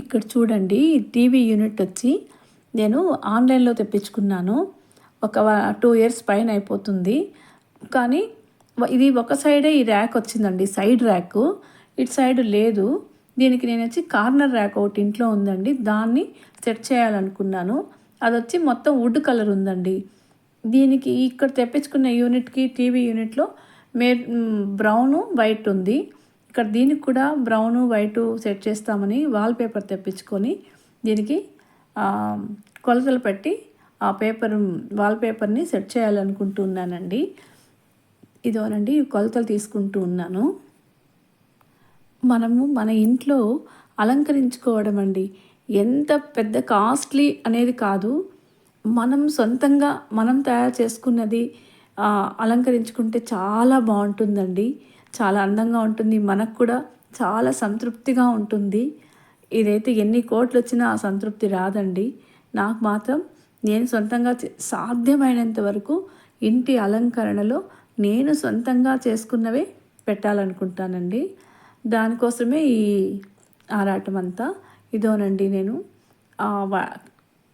ఇక్కడ చూడండి TV unit వచ్చి నేను ఆన్లైన్లో తెప్పించుకున్నాను. ఒక టూ ఇయర్స్ పైన అయిపోతుంది. కానీ ఇది ఒక సైడే ఈ ర్యాక్ వచ్చిందండి సైడ్ ర్యాక్. ఇటు సైడ్ లేదు. దీనికి నేను వచ్చి కార్నర్ ర్యాక్ ఒకటి ఇంట్లో ఉందండి. దాన్ని సెట్ చేయాలనుకున్నాను. అది వచ్చి మొత్తం వుడ్ కలర్ ఉందండి. దీనికి ఇక్కడ తెప్పించుకున్న యూనిట్కి టీవీ యూనిట్లో మే బ్రౌను వైట్ ఉంది. ఇక్కడ దీనికి కూడా బ్రౌను వైటు సెట్ చేస్తామని వాల్ పేపర్ తెప్పించుకొని దీనికి కొలతలు పెట్టి ఆ పేపర్ వాల్ పేపర్ని సెట్ చేయాలనుకుంటున్నానండి. ఇదోనండి కొలతలు తీసుకుంటూ ఉన్నాను. మనము మన ఇంట్లో అలంకరించుకోవడం అండి ఎంత పెద్ద కాస్ట్లీ అనేది కాదు. మనం సొంతంగా మనం తయారు చేసుకున్నది అలంకరించుకుంటే చాలా బాగుంటుందండి. చాలా అందంగా ఉంటుంది. మనకు కూడా చాలా సంతృప్తిగా ఉంటుంది. ఇదైతే ఎన్ని కోట్లు వచ్చినా ఆ సంతృప్తి రాదండి. నాకు మాత్రం నేను సొంతంగా చే- సాధ్యమైనంత వరకు ఇంటి అలంకరణలో నేను సొంతంగా చేసుకున్నవే పెట్టాలనుకుంటానండి. దానికోసమే ఈ ఆరాటం అంతా ఇదోనండి నేను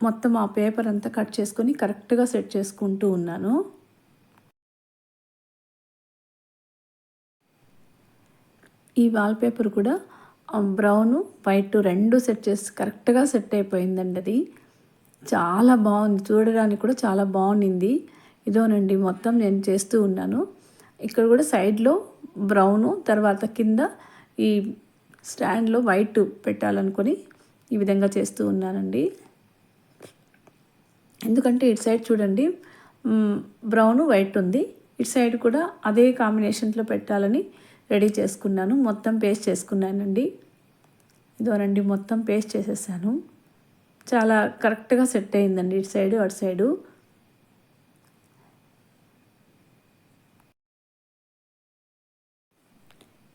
మొత్తం ఆ పేపర్ అంతా కట్ చేసుకొని కరెక్ట్గా సెట్ చేసుకుంటూ ఉన్నాను. ఈ వాల్పేపర్ కూడా బ్రౌను వైట్ రెండు సెట్ చేసి కరెక్ట్గా సెట్ అయిపోయిందండి అది. చాలా బాగుంది. చూడడానికి కూడా చాలా బాగుంది ఇదోనండి మొత్తం నేను చేస్తూ ఉన్నాను. ఇక్కడ కూడా సైడ్లో బ్రౌను తర్వాత కింద ఈ స్టాండ్లో వైట్ పెట్టాలనుకొని ఈ విధంగా చేస్తూ ఉన్నానండి. ఎందుకంటే ఇటు సైడ్ చూడండి బ్రౌను వైట్ ఉంది. ఇటు సైడ్ కూడా అదే కాంబినేషన్లో పెట్టాలని రెడీ చేసుకున్నాను. మొత్తం పేస్ట్ చేసుకున్నానండి. ఇదోనండి మొత్తం పేస్ట్ చేసేసాను. చాలా కరెక్ట్గా సెట్ అయిందండి ఇటు సైడు అటు సైడు.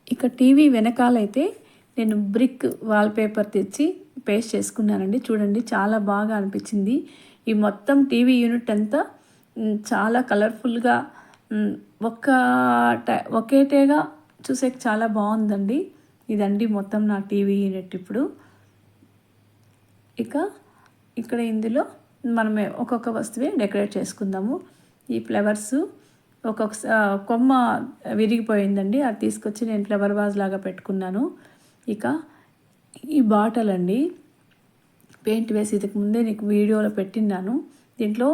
ఇక టీవీ వెనకాలైతే నేను బ్రిక్ వాల్పేపర్ తెచ్చి పేస్ట్ చేసుకున్నానండి. చూడండి చాలా బాగా అనిపించింది. ఈ మొత్తం టీవీ యూనిట్ అంతా చాలా కలర్ఫుల్గా ఒక్క ఒకేటేగా చూసే చాలా బాగుందండి. ఇదండి మొత్తం నా టీవీ యూనిట్ ఇప్పుడు. ఇక ఇక్కడ ఇందులో మనమే ఒక్కొక్క వస్తువే డెకరేట్ చేసుకుందాము. ఈ ఫ్లవర్స్ ఒక్కొక్క కొమ్మ విరిగిపోయిందండి. అది తీసుకొచ్చి నేను ఫ్లవర్ వాజ్ లాగా పెట్టుకున్నాను. ఇక ఈ బాటల్ అండి పెయింట్ వేసి ఇదికి ముందే నీకు వీడియోలో పెట్టిన్నాను. దీంట్లో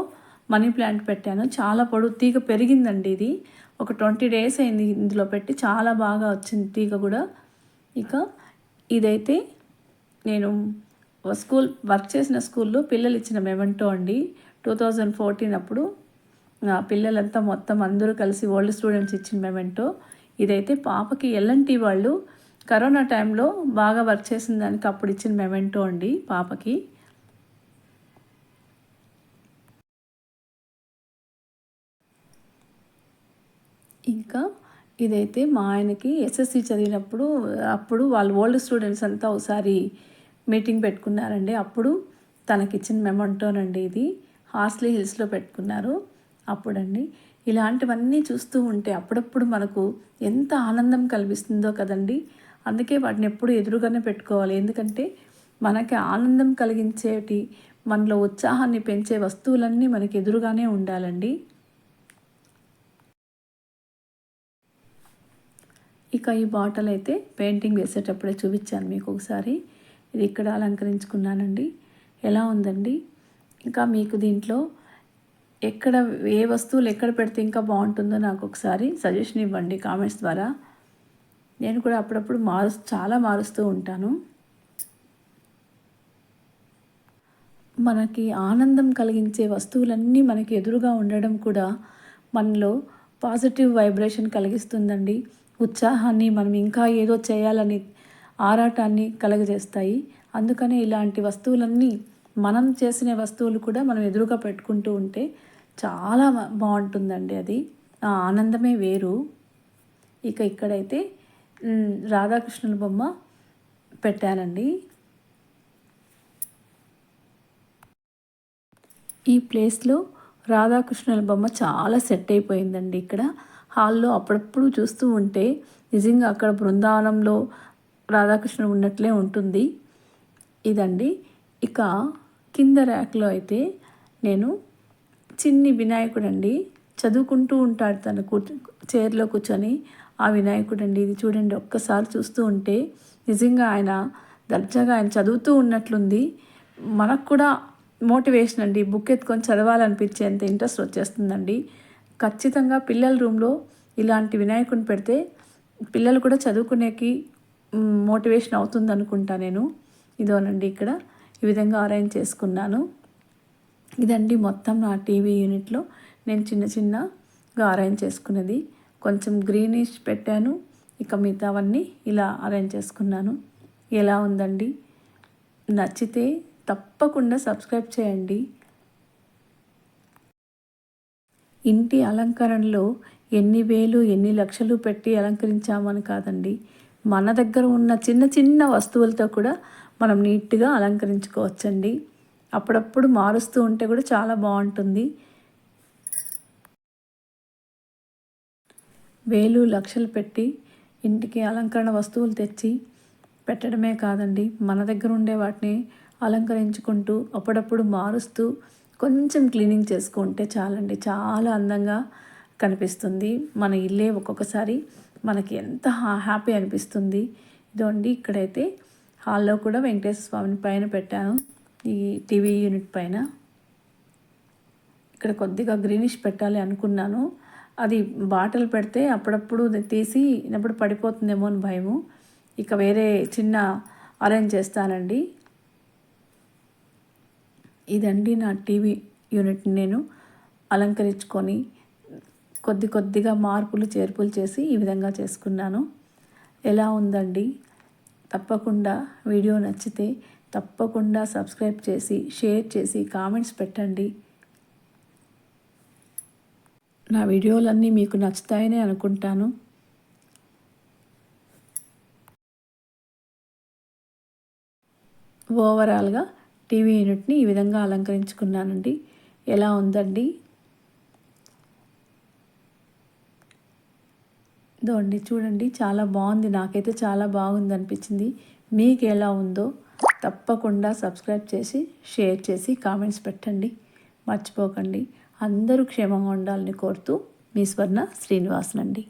మనీ ప్లాంట్ పెట్టాను. చాలా పొడుగు తీగ పెరిగిందండి ఇది. ఒక ట్వంటీ డేస్ అయింది ఇందులో పెట్టి. చాలా బాగా వచ్చింది తీగ కూడా. ఇక ఇదైతే నేను స్కూల్ వర్క్ చేసిన స్కూల్లో పిల్లలు ఇచ్చిన మెమెంటో అండి. టూ థౌజండ్ ఫోర్టీన్ అప్పుడు పిల్లలంతా మొత్తం అందరూ కలిసి ఓల్డ్ స్టూడెంట్స్ ఇచ్చిన మెమెంటో. ఇదైతే పాపకి ఎల్ఎన్టీ వాళ్ళు కరోనా టైంలో బాగా వర్క్ చేసిన దానికి అప్పుడు ఇచ్చిన మెమెంటో అండి పాపకి. ఇంకా ఇదైతే మా ఆయనకి ఎస్ఎస్సి చదివినప్పుడు అప్పుడు వాళ్ళు ఓల్డ్ స్టూడెంట్స్ అంతా ఒకసారి మీటింగ్ పెట్టుకున్నారండి. అప్పుడు తనకిచ్చిన మెమంటోనండి ఇది. హార్స్లీ హిల్స్లో పెట్టుకున్నారు అప్పుడండి. ఇలాంటివన్నీ చూస్తూ ఉంటే అప్పుడప్పుడు మనకు ఎంత ఆనందం కల్పిస్తుందో కదండి. అందుకే వాటిని ఎప్పుడు ఎదురుగానే పెట్టుకోవాలి. ఎందుకంటే మనకి ఆనందం కలిగించేటి మనలో ఉత్సాహాన్ని పెంచే వస్తువులన్నీ మనకి ఎదురుగానే ఉండాలండి. ఇక ఈ బాటిల్ అయితే పెయింటింగ్ వేసేటప్పుడే చూపించాను మీకు ఒకసారి. ఇది ఇక్కడ అలంకరించుకున్నానండి. ఎలా ఉందండి? ఇంకా మీకు దీంట్లో ఎక్కడ ఏ వస్తువులు ఎక్కడ పెడితే ఇంకా బాగుంటుందో నాకు ఒకసారి సజెషన్ ఇవ్వండి కామెంట్స్ ద్వారా. నేను కూడా అప్పుడప్పుడు మారు చాలా మారుస్తూ ఉంటాను. మనకి ఆనందం కలిగించే వస్తువులన్నీ మనకి ఎదురుగా ఉండడం కూడా మనలో పాజిటివ్ వైబ్రేషన్ కలిగిస్తుందండి. ఉత్సాహాన్ని మనం ఇంకా ఏదో చేయాలని ఆరాటాన్ని కలగజేస్తాయి. అందుకని ఇలాంటి వస్తువులన్నీ మనం చేసిన వస్తువులు కూడా మనం ఎదురుగా పెట్టుకుంటూ ఉంటే చాలా బాగుంటుందండి అది. ఆ ఆనందమే వేరు. ఇక ఇక్కడైతే రాధాకృష్ణుల బొమ్మ పెట్టానండి. ఈ ప్లేస్లో రాధాకృష్ణుల బొమ్మ చాలా సెట్ అయిపోయిందండి ఇక్కడ. హాల్లో అప్పుడప్పుడు చూస్తూ ఉంటే నిజంగా అక్కడ బృందావనంలో రాధాకృష్ణ ఉన్నట్లే ఉంటుంది. ఇదండి. ఇక కింద ర్యాక్లో అయితే నేను చిన్ని వినాయకుడు అండి చదువుకుంటూ ఉంటాడు తన కూర్చు చైర్లో కూర్చొని. ఆ వినాయకుడు అండి ఇది చూడండి. ఒక్కసారి చూస్తూ ఉంటే నిజంగా ఆయన దర్జాగా ఆయన చదువుతూ ఉన్నట్లుంది. మనకు కూడా మోటివేషన్ అండి. బుక్ ఎత్తుకొని చదవాలనిపించేంత ఇంట్రెస్ట్ వచ్చేస్తుందండి. ఖచ్చితంగా పిల్లల రూమ్లో ఇలాంటి వినాయకుని పెడితే పిల్లలు కూడా చదువుకునేకి మోటివేషన్ అవుతుంది అనుకుంటా నేను. ఇదోనండి ఇక్కడ. ఈ విధంగా అరేంజ్ చేసుకున్నాను. ఇదండి మొత్తం నా టీవీ యూనిట్లో. నేను చిన్న చిన్నగా అరేంజ్ చేసుకున్నది. కొంచెం గ్రీనిష్ పెట్టాను. ఇక మిగతావన్నీ ఇలా అరేంజ్ చేసుకున్నాను. ఎలా ఉందండి? నచ్చితే తప్పకుండా సబ్స్క్రైబ్ చేయండి. ఇంటి అలంకరణలో ఎన్ని వేలు ఎన్ని లక్షలు పెట్టి అలంకరించామని కాదండి. మన దగ్గర ఉన్న చిన్న చిన్న వస్తువులతో కూడా మనం నీట్గా అలంకరించుకోవచ్చండి. అప్పుడప్పుడు మారుస్తూ ఉంటే కూడా చాలా బాగుంటుంది. వేలు లక్షలు పెట్టి ఇంటికి అలంకరణ వస్తువులు తెచ్చి పెట్టడమే కాదండి. మన దగ్గర ఉండే వాటిని అలంకరించుకుంటూ అప్పుడప్పుడు మారుస్తూ కొంచెం క్లీనింగ్ చేసుకుంటే చాలండి. చాలా అందంగా కనిపిస్తుంది. మన ఇల్లే ఒక్కొక్కసారి మనకి ఎంత హ్యాపీ అనిపిస్తుంది. ఇదండి ఇక్కడైతే హాల్లో కూడా వెంకటేశ్వర స్వామిని పైన పెట్టాను. ఈ టీవీ యూనిట్ పైన. ఇక్కడ కొద్దిగా గ్రీనిష్ పెట్టాలి అనుకున్నాను. అది బాటలు పెడితే అప్పుడప్పుడు తీసి ఇన్నప్పుడు పడిపోతుందేమో అని భయము. ఇక వేరే చిన్న అరేంజ్ చేస్తానండి. ఇదండి నా టీవీ యూనిట్ నేను అలంకరించుకొని కొద్ది కొద్దిగా మార్పులు చేర్పులు చేసి ఈ విధంగా చేసుకున్నాను. ఎలా ఉందండి? తప్పకుండా వీడియో నచ్చితే తప్పకుండా సబ్స్క్రైబ్ చేసి షేర్ చేసి కామెంట్స్ పెట్టండి. నా వీడియోలన్నీ మీకు నచ్చుతాయని అనుకుంటాను. ఓవరాల్గా టీవీ యూనిట్ని ఈ విధంగా అలంకరించుకున్నానండి. ఎలా ఉందండి? ఇదోండి చూడండి చాలా బాగుంది. నాకైతే చాలా బాగుంది అనిపించింది. మీకు ఎలా ఉందో తప్పకుండా సబ్స్క్రైబ్ చేసి షేర్ చేసి కామెంట్స్ పెట్టండి. మర్చిపోకండి. అందరూ క్షేమంగా ఉండాలని కోరుతూ మీ స్వర్ణ శ్రీనివాసనండి.